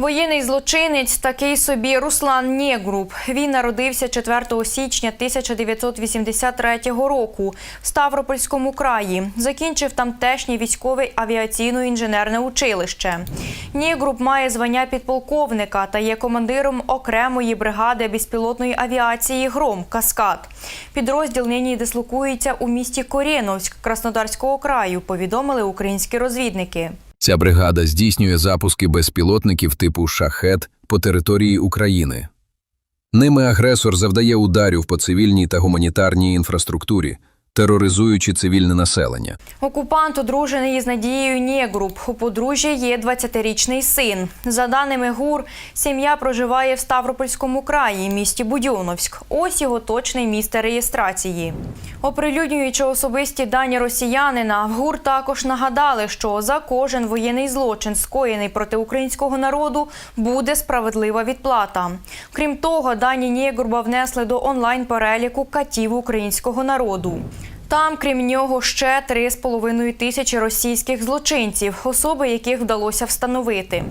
Воєнний злочинець такий собі Руслан Нєгруб. Він народився 4 січня 1983 року в Ставропольському краї. Закінчив тамтешнє військове авіаційно-інженерне училище. Нєгруб має звання підполковника та є командиром окремої бригади безпілотної авіації Гром Каскад. Підрозділ нині дислокується у місті Корєновськ Краснодарського краю. Повідомили українські розвідники. Ця бригада здійснює запуски безпілотників типу «Шахет» по території України. Ними агресор завдає ударів по цивільній та гуманітарній інфраструктурі, тероризуючи цивільне населення. Окупант одружений із Надією Нєгруб. У подружжя є 20-річний син. За даними ГУР, сім'я проживає в Ставропольському краї, місті Будьоновськ. Ось його точне місце реєстрації. Оприлюднюючи особисті дані росіянина, в ГУР також нагадали, що за кожен воєнний злочин, скоєний проти українського народу, буде справедлива відплата. Крім того, дані Нєгруба внесли до онлайн-переліку катів українського народу. Там, крім нього, ще 3,5 тисячі російських злочинців, особи яких вдалося встановити.